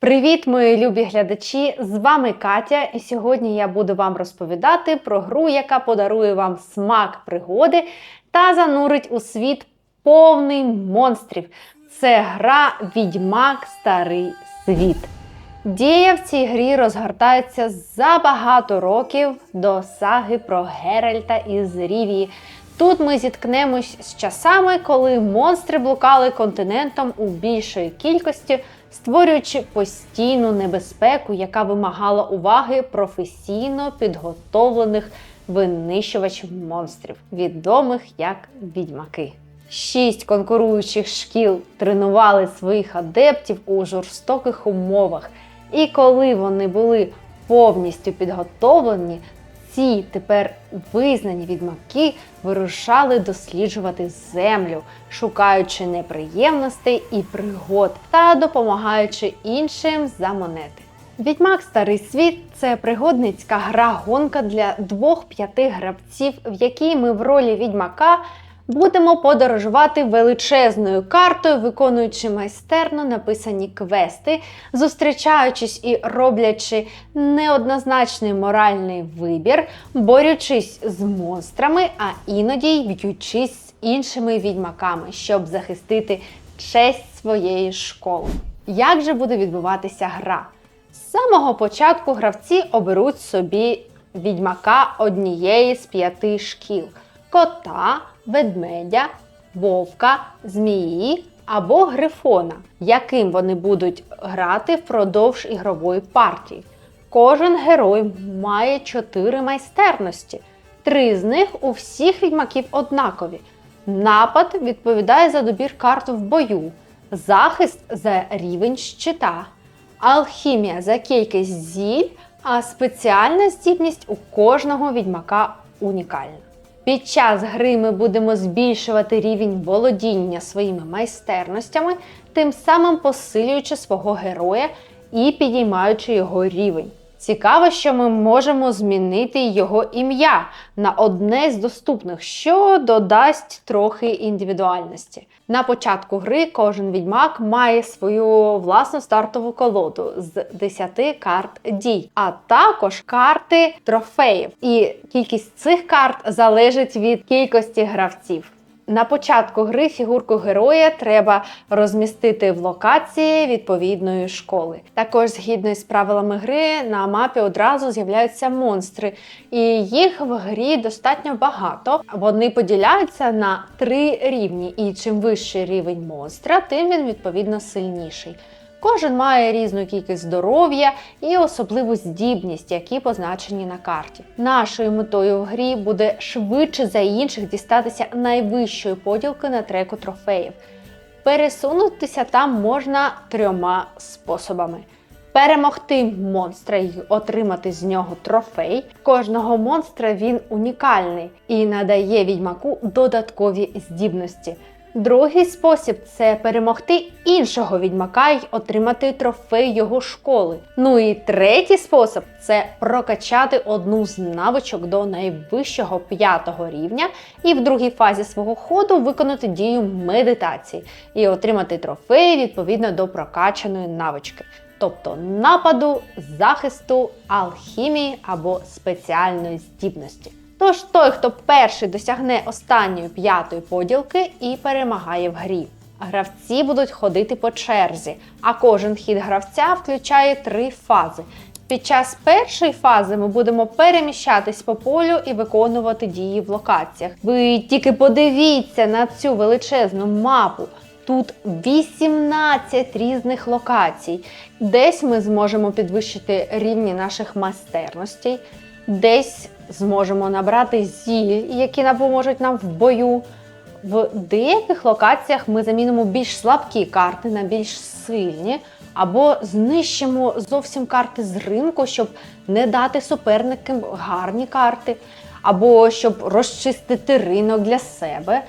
Привіт, мої любі глядачі! З вами Катя, і сьогодні я буду вам розповідати про гру, яка подарує вам смак пригоди та занурить у світ повний монстрів. Це гра Відьмак Старий Світ. Дія в цій грі розгортається за багато років до саги про Геральта із Рівії. Тут ми зіткнемось з часами, коли монстри блукали континентом у більшої кількості, створюючи постійну небезпеку, яка вимагала уваги професійно підготовлених винищувачів монстрів, відомих як відьмаки. Шість конкуруючих шкіл тренували своїх адептів у жорстоких умовах, і коли вони були повністю підготовлені, ці тепер визнані відьмаки вирушали досліджувати землю, шукаючи неприємностей і пригод та допомагаючи іншим за монети. Відьмак Старий світ це пригодницька гра гонка для двох-п'яти гравців, в якій ми в ролі відьмака будемо подорожувати величезною картою, виконуючи майстерно написані квести, зустрічаючись і роблячи неоднозначний моральний вибір, борючись з монстрами, а іноді й б'ючись з іншими відьмаками, щоб захистити честь своєї школи. Як же буде відбуватися гра? З самого початку гравці оберуть собі відьмака однієї з п'яти шкіл кота, ведмедя, вовка, змії або грифона, яким вони будуть грати впродовж ігрової партії. Кожен герой має чотири майстерності. Три з них у всіх відьмаків однакові. Напад відповідає за добір карт в бою, захист за рівень щита, алхімія за кількість зіль, а спеціальна здібність у кожного відьмака унікальна. Під час гри ми будемо збільшувати рівень володіння своїми майстерностями, тим самим посилюючи свого героя і підіймаючи його рівень. Цікаво, що ми можемо змінити його ім'я на одне з доступних, що додасть трохи індивідуальності. На початку гри кожен відьмак має свою власну стартову колоду з 10 карт дій, а також карти трофеїв. І кількість цих карт залежить від кількості гравців. На початку гри фігурку героя треба розмістити в локації відповідної школи. Також, згідно з правилами гри, на мапі одразу з'являються монстри, і їх в грі достатньо багато. Вони поділяються на три рівні, і чим вищий рівень монстра, тим він відповідно сильніший. Кожен має різну кількість здоров'я і особливу здібність, які позначені на карті. Нашою метою в грі буде швидше за інших дістатися найвищої поділки на треку трофеїв. Пересунутися там можна трьома способами. Перемогти монстра і отримати з нього трофей. Кожного монстра він унікальний і надає відьмаку додаткові здібності. Другий спосіб це перемогти іншого відьмака й отримати трофей його школи. Ну і третій спосіб це прокачати одну з навичок до найвищого п'ятого рівня, і в другій фазі свого ходу виконати дію медитації і отримати трофей відповідно до прокачаної навички. Тобто нападу, захисту, алхімії або спеціальної здібності. Тож той, хто перший досягне останньої п'ятої поділки і перемагає в грі. Гравці будуть ходити по черзі, а кожен хід гравця включає три фази. Під час першої фази ми будемо переміщатись по полю і виконувати дії в локаціях. Ви тільки подивіться на цю величезну мапу. Тут 18 різних локацій. Десь ми зможемо підвищити рівні наших майстерностей, десь зможемо набрати зіль, які допоможуть нам в бою. В деяких локаціях ми замінимо більш слабкі карти на більш сильні, або знищимо зовсім карти з ринку, щоб не дати суперникам гарні карти, або щоб розчистити ринок для себе.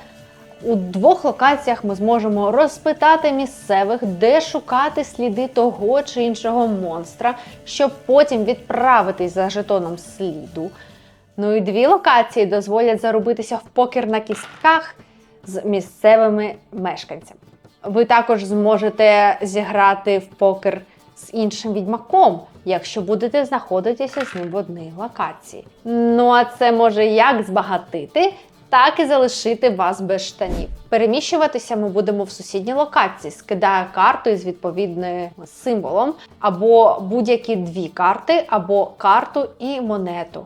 У двох локаціях ми зможемо розпитати місцевих, де шукати сліди того чи іншого монстра, щоб потім відправитись за жетоном сліду. Ну і дві локації дозволять заробитися в покер на кістках з місцевими мешканцями. Ви також зможете зіграти в покер з іншим відьмаком, якщо будете знаходитися з ним в одній локації. Ну а це може як збагатити, так і залишити вас без штанів. Переміщуватися ми будемо в сусідній локації, скидає карту із відповідним символом, або будь-які дві карти, або карту і монету.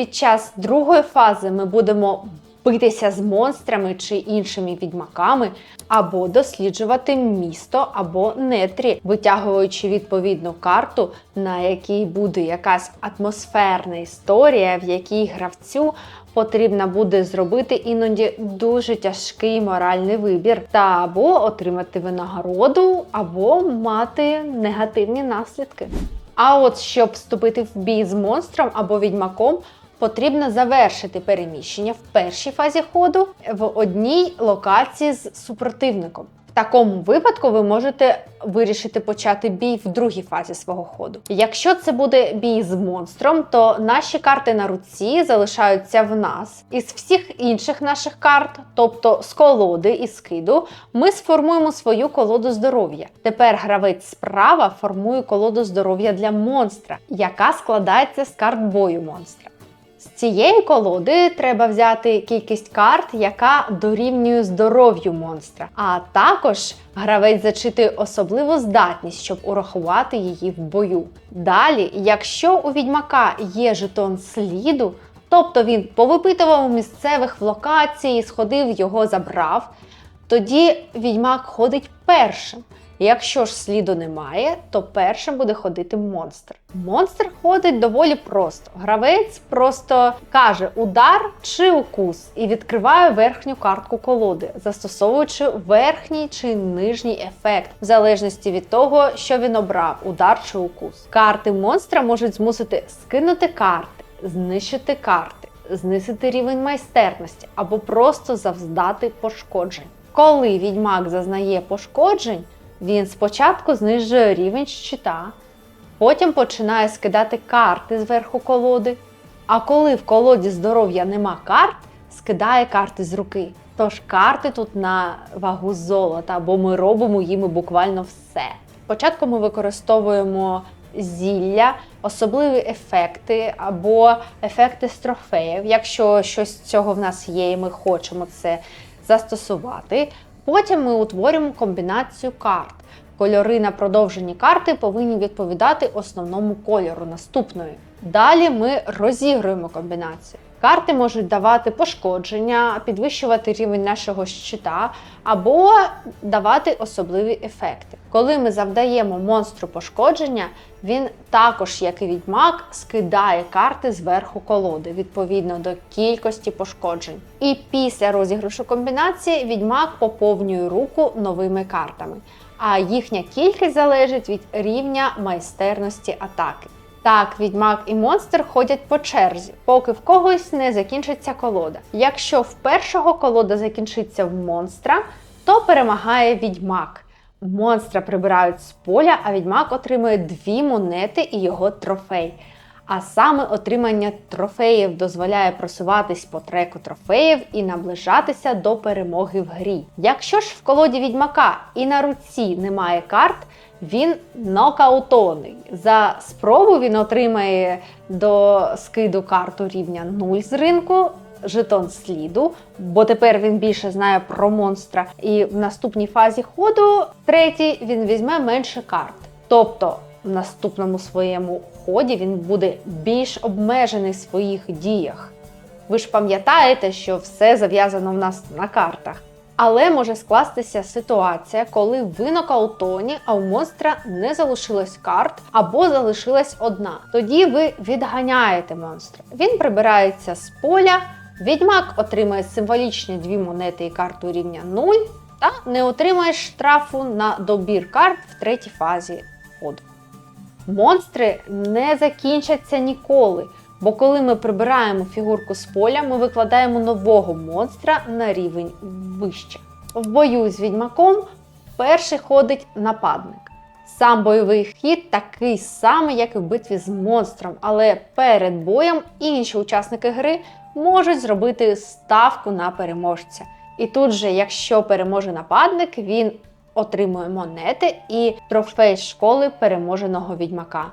Під час другої фази ми будемо битися з монстрами чи іншими відьмаками, або досліджувати місто або нетрі, витягуючи відповідну карту, на якій буде якась атмосферна історія, в якій гравцю потрібно буде зробити іноді дуже тяжкий моральний вибір, та або отримати винагороду, або мати негативні наслідки. А от щоб вступити в бій з монстром або відьмаком, потрібно завершити переміщення в першій фазі ходу в одній локації з супротивником. В такому випадку ви можете вирішити почати бій в другій фазі свого ходу. Якщо це буде бій з монстром, то наші карти на руці залишаються в нас. Із всіх інших наших карт, тобто з колоди і скиду, ми сформуємо свою колоду здоров'я. Тепер гравець справа формує колоду здоров'я для монстра, яка складається з карт бою монстра. З цієї колоди треба взяти кількість карт, яка дорівнює здоров'ю монстра. А також гравець зачитує особливу здатність, щоб урахувати її в бою. Далі, якщо у відьмака є жетон сліду, тобто він повипитував місцевих в локації, сходив, його забрав, тоді відьмак ходить першим. Якщо ж сліду немає, то першим буде ходити монстр. Монстр ходить доволі просто. Гравець просто каже удар чи укус і відкриває верхню картку колоди, застосовуючи верхній чи нижній ефект, в залежності від того, що він обрав удар чи укус. Карти монстра можуть змусити скинути карти, знищити карти, знизити рівень майстерності або просто завдати пошкоджень. Коли відьмак зазнає пошкоджень, він спочатку знижує рівень щита, потім починає скидати карти зверху колоди. А коли в колоді здоров'я нема карт, скидає карти з руки. Тож карти тут на вагу золота, бо ми робимо їми буквально все. Спочатку ми використовуємо зілля, особливі ефекти або ефекти з трофеїв, якщо щось цього в нас є, і ми хочемо це застосувати. Потім ми утворюємо комбінацію карт. Кольори на продовженні карти повинні відповідати основному кольору наступної. Далі ми розігруємо комбінацію. Карти можуть давати пошкодження, підвищувати рівень нашого щита або давати особливі ефекти. Коли ми завдаємо монстру пошкодження, він також, як і відьмак, скидає карти зверху колоди відповідно до кількості пошкоджень. І після розіграшу комбінації відьмак поповнює руку новими картами, а їхня кількість залежить від рівня майстерності атаки. Так, відьмак і монстр ходять по черзі, поки в когось не закінчиться колода. Якщо в першого колода закінчиться в монстра, то перемагає відьмак. Монстра прибирають з поля, а відьмак отримує дві монети і його трофей. А саме отримання трофеїв дозволяє просуватись по треку трофеїв і наближатися до перемоги в грі. Якщо ж в колоді відьмака і на руці немає карт, він нокаутований. За спробу він отримає до скиду карту рівня 0 з ринку. Жетон сліду, бо тепер він більше знає про монстра. І в наступній фазі ходу, третій, він візьме менше карт. Тобто в наступному своєму ході він буде більш обмежений в своїх діях. Ви ж пам'ятаєте, що все зав'язано в нас на картах. Але може скластися ситуація, коли ви нокаутоні, а у монстра не залишилось карт або залишилась одна. Тоді ви відганяєте монстра. Він прибирається з поля, відьмак отримає символічні дві монети і карту рівня 0, та не отримає штрафу на добір карт в третій фазі ходу. Монстри не закінчаться ніколи. Бо коли ми прибираємо фігурку з поля, ми викладаємо нового монстра на рівень вище. В бою з відьмаком перший ходить нападник. Сам бойовий хід такий самий, як і в битві з монстром, але перед боєм інші учасники гри можуть зробити ставку на переможця. І тут же, якщо переможе нападник, він отримує монети і трофей школи переможеного відьмака,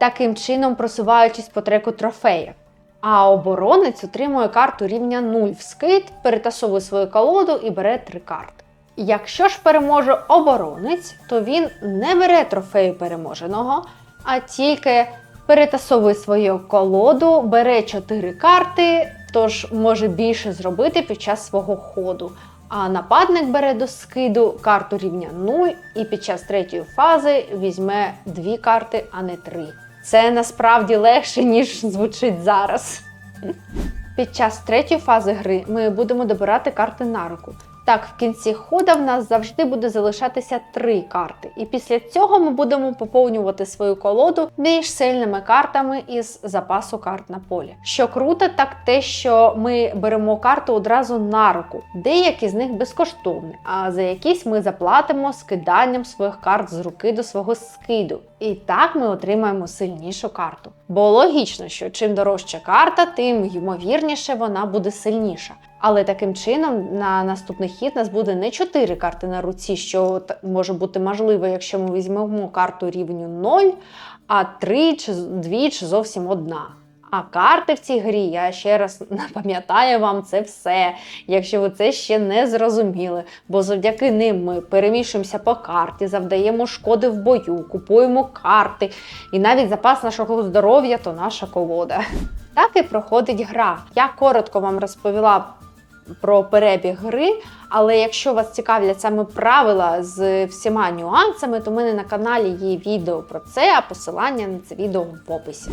таким чином просуваючись по треку трофеїв. А оборонець отримує карту рівня 0 в скид, перетасовує свою колоду і бере три карти. Якщо ж переможе оборонець, то він не бере трофею переможеного, а тільки перетасовує свою колоду, бере 4 карти, тож може більше зробити під час свого ходу. А нападник бере до скиду карту рівня 0 і під час третьої фази візьме дві карти, а не три. Це насправді легше, ніж звучить зараз. Під час третьої фази гри ми будемо добирати карти на руку. Так, в кінці хода в нас завжди буде залишатися три карти, і після цього ми будемо поповнювати свою колоду більш сильними картами із запасу карт на полі. Що круто, так те, що ми беремо карту одразу на руку. Деякі з них безкоштовні, а за якісь ми заплатимо скиданням своїх карт з руки до свого скиду. І так ми отримаємо сильнішу карту. Бо логічно, що чим дорожча карта, тим ймовірніше вона буде сильніша. Але таким чином на наступний хід нас буде не 4 карти на руці, що може бути можливо, якщо ми візьмемо карту рівню 0, а 3 чи 2 чи зовсім одна. А карти в цій грі, я ще раз напам'ятаю вам це все, якщо ви це ще не зрозуміли. Бо завдяки ним ми переміщуємося по карті, завдаємо шкоди в бою, купуємо карти, і навіть запас нашого здоров'я то наша колода. Так і проходить гра. Я коротко вам розповіла про перебіг гри, але якщо вас цікавлять саме правила з всіма нюансами, то в мене на каналі є відео про це, а посилання на це відео в описі.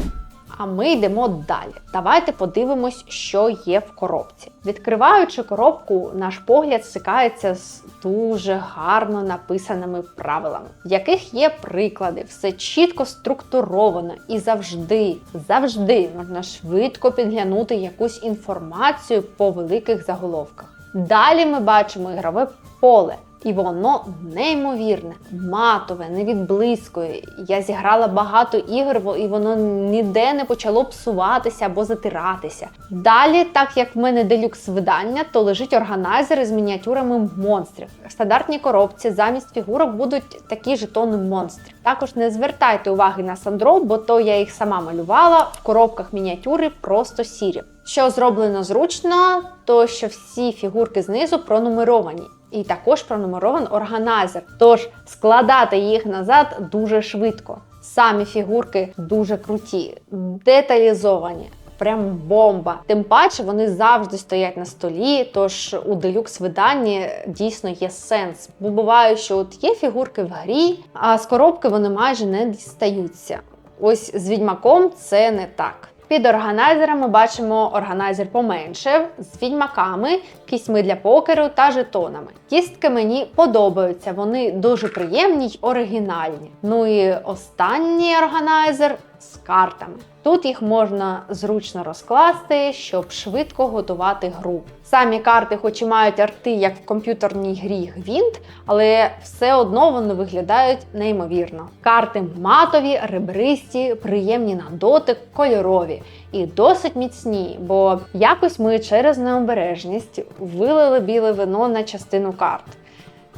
А ми йдемо далі. Давайте подивимось, що є в коробці. Відкриваючи коробку, наш погляд стикається з дуже гарно написаними правилами, в яких є приклади, все чітко структуровано і завжди, завжди можна швидко підглянути якусь інформацію по великих заголовках. Далі ми бачимо ігрове поле. І воно неймовірне, матове, не відблискує. Я зіграла багато ігор, і воно ніде не почало псуватися або затиратися. Далі, так як в мене делюкс видання, то лежить органайзер із мініатюрами монстрів. В стандартній коробці замість фігурок будуть такі жетони монстрів. Також не звертайте уваги на сандро, бо то я їх сама малювала. В коробках мініатюри просто сірі. Що зроблено зручно, то що всі фігурки знизу пронумеровані. І також пронумерований органайзер. Тож складати їх назад дуже швидко. Самі фігурки дуже круті, деталізовані. Прям бомба. Тим паче вони завжди стоять на столі. Тож у делюкс виданні дійсно є сенс. Бо буває, що от є фігурки в грі, а з коробки вони майже не дістаються. Ось з відьмаком це не так. Під органайзерами бачимо органайзер поменше з відьмаками, кісьми для покеру та жетонами. Кістки мені подобаються, вони дуже приємні й оригінальні. Ну і останній органайзер з картами. Тут їх можна зручно розкласти, щоб швидко готувати гру. Самі карти, хоч і мають арти, як в комп'ютерній грі Гвінт, але все одно вони виглядають неймовірно. Карти матові, ребристі, приємні на дотик, кольорові і досить міцні, бо якось ми через необережність вилили біле вино на частину карт.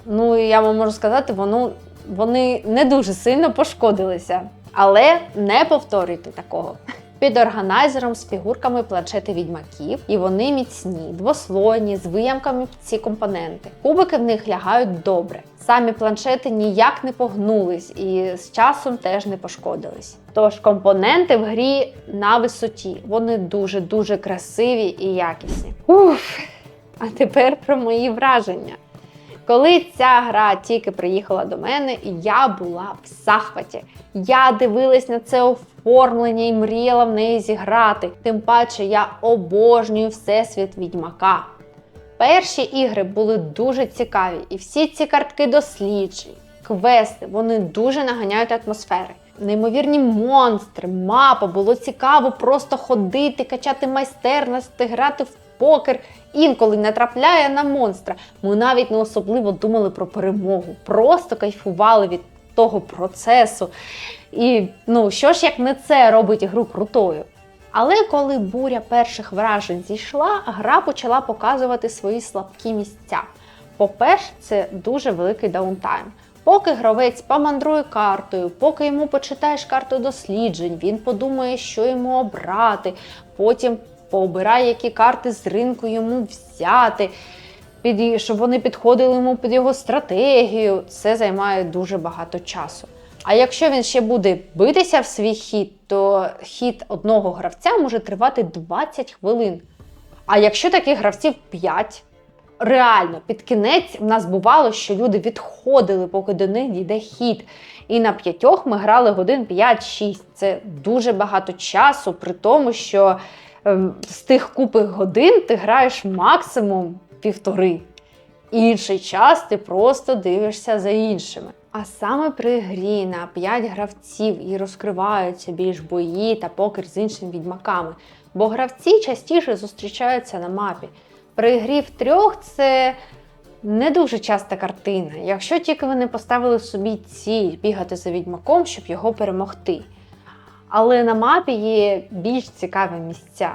Ну і я вам можу сказати, воно, вони не дуже сильно пошкодилися. Але не повторюйте такого. Під органайзером з фігурками планшети відьмаків, і вони міцні, двослойні, з виямками ці компоненти. Кубики в них лягають добре. Самі планшети ніяк не погнулись і з часом теж не пошкодились. Тож компоненти в грі на висоті. Вони дуже-дуже красиві і якісні. Уф! А тепер про мої враження. Коли ця гра тільки приїхала до мене, я була в захваті. Я дивилась на це оформлення і мріяла в неї зіграти. Тим паче я обожнюю всесвіт відьмака. Перші ігри були дуже цікаві, і всі ці картки досліджень, квести, вони дуже наганяють атмосфери. Неймовірні монстри, мапа, було цікаво просто ходити, качати майстерності, грати в покер. Інколи натрапляє на монстра. Ми навіть не особливо думали про перемогу, просто кайфували від того процесу. І ну що ж як не це робить гру крутою. Але коли буря перших вражень зійшла, гра почала показувати свої слабкі місця. По-перше, це дуже великий даунтайм. Поки гравець помандрує картою, поки йому почитаєш карту досліджень, він подумає, що йому обрати, потім пообирає, які карти з ринку йому взяти, під, щоб вони підходили йому під його стратегію. Це займає дуже багато часу. А якщо він ще буде битися в свій хід, то хід одного гравця може тривати 20 хвилин. А якщо таких гравців 5, реально під кінець в нас бувало, що люди відходили, поки до них дійде хід. І на п'ятьох ми грали годин 5-6. Це дуже багато часу, при тому, що з тих купи годин ти граєш максимум півтори. Інший час ти просто дивишся за іншими. А саме при грі на 5 гравців і розкриваються більш бої та покер з іншими відьмаками, бо гравці частіше зустрічаються на мапі. При грі в трьох це не дуже часта картина, якщо тільки ви не поставили собі ціль бігати за відьмаком, щоб його перемогти. Але на мапі є більш цікаві місця.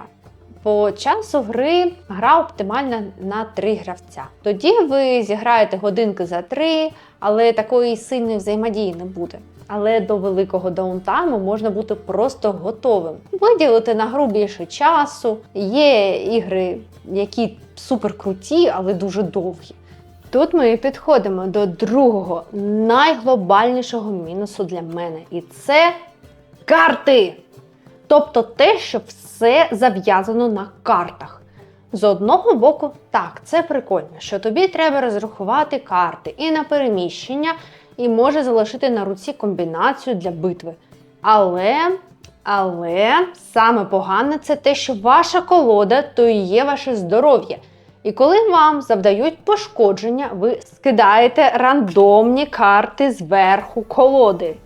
По часу гри гра оптимальна на три гравця. Тоді ви зіграєте годинки за три, але такої сильної взаємодії не буде. Але до великого даунтайму можна бути просто готовим. Виділити на гру більше часу. Є ігри, які супер круті, але дуже довгі. Тут ми підходимо до другого найглобальнішого мінусу для мене, і це карти. Тобто те, що все зав'язано на картах. З одного боку, так, це прикольно, що тобі треба розрахувати карти і на переміщення, і може залишити на руці комбінацію для битви. Але, але саме погане це те, що ваша колода то і є ваше здоров'я. І коли вам завдають пошкодження, ви скидаєте рандомні карти зверху колоди.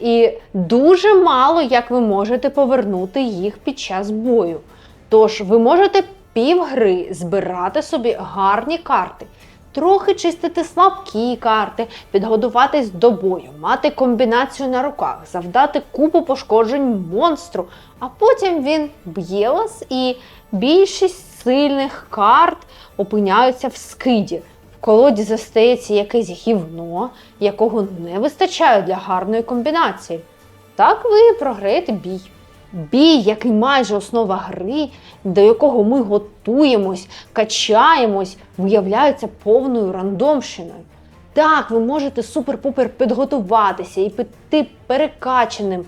І дуже мало як ви можете повернути їх під час бою. Тож ви можете півгри збирати собі гарні карти, трохи чистити слабкі карти, підготуватись до бою, мати комбінацію на руках, завдати купу пошкоджень монстру, а потім він б'є вас і більшість сильних карт опиняються в скиді. Колоді застається якесь гівно, якого не вистачає для гарної комбінації. Так ви програєте бій. Бій, який майже основа гри, до якого ми готуємось, качаємось, виявляється повною рандомщиною. Так, ви можете супер-пупер підготуватися і піти перекачаним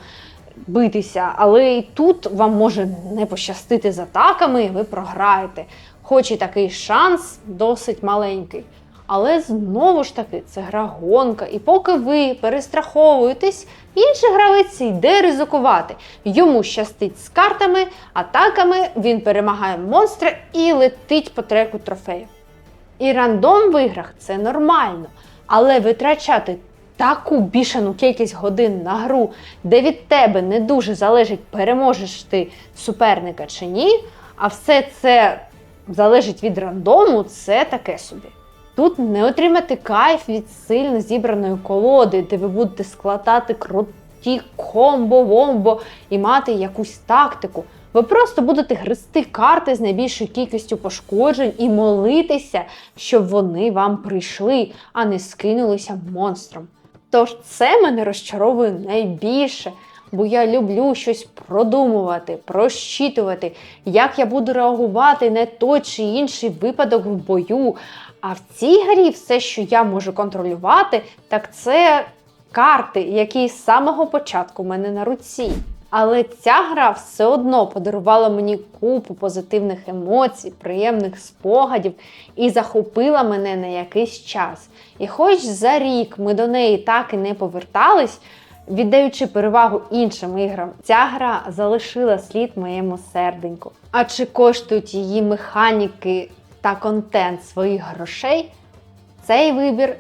битися, але і тут вам може не пощастити з атаками, і ви програєте. Хоч і такий шанс досить маленький. Але знову ж таки, це гра гонка, і поки ви перестраховуєтесь, інший гравець йде ризикувати. Йому щастить з картами, атаками, він перемагає монстра і летить по треку трофею. І рандом в іграх це нормально, але витрачати таку бішану кількість годин на гру, де від тебе не дуже залежить, переможеш ти суперника чи ні, а все це залежить від рандому, це таке собі. Тут не отримати кайф від сильно зібраної колоди, де ви будете складати круті комбо-вомбо і мати якусь тактику. Ви просто будете гризти карти з найбільшою кількістю пошкоджень і молитися, щоб вони вам прийшли, а не скинулися монстром. Тож це мене розчаровує найбільше, бо я люблю щось продумувати, прощитувати, як я буду реагувати на той чи інший випадок в бою. А в цій грі все, що я можу контролювати, так це карти, які з самого початку в мене на руці. Але ця гра все одно подарувала мені купу позитивних емоцій, приємних спогадів і захопила мене на якийсь час. І хоч за рік ми до неї так і не повертались, віддаючи перевагу іншим іграм, ця гра залишила слід моєму серденьку. А чи коштують її механіки та контент своїх грошей? Цей вибір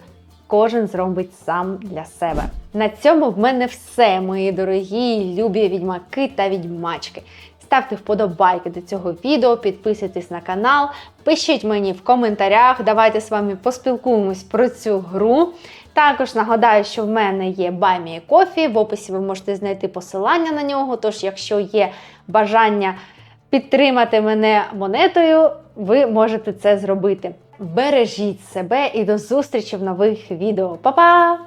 кожен зробить сам для себе. На цьому в мене все, мої дорогі, любі відьмаки та відьмачки. Ставте вподобайки до цього відео, підписуйтесь на канал, пишіть мені в коментарях, давайте з вами поспілкуємось про цю гру. Також нагадаю, що в мене є Баймі Кофі, в описі ви можете знайти посилання на нього. Тож, якщо є бажання підтримати мене монетою, ви можете це зробити. Бережіть себе і до зустрічі в нових відео. Па-па!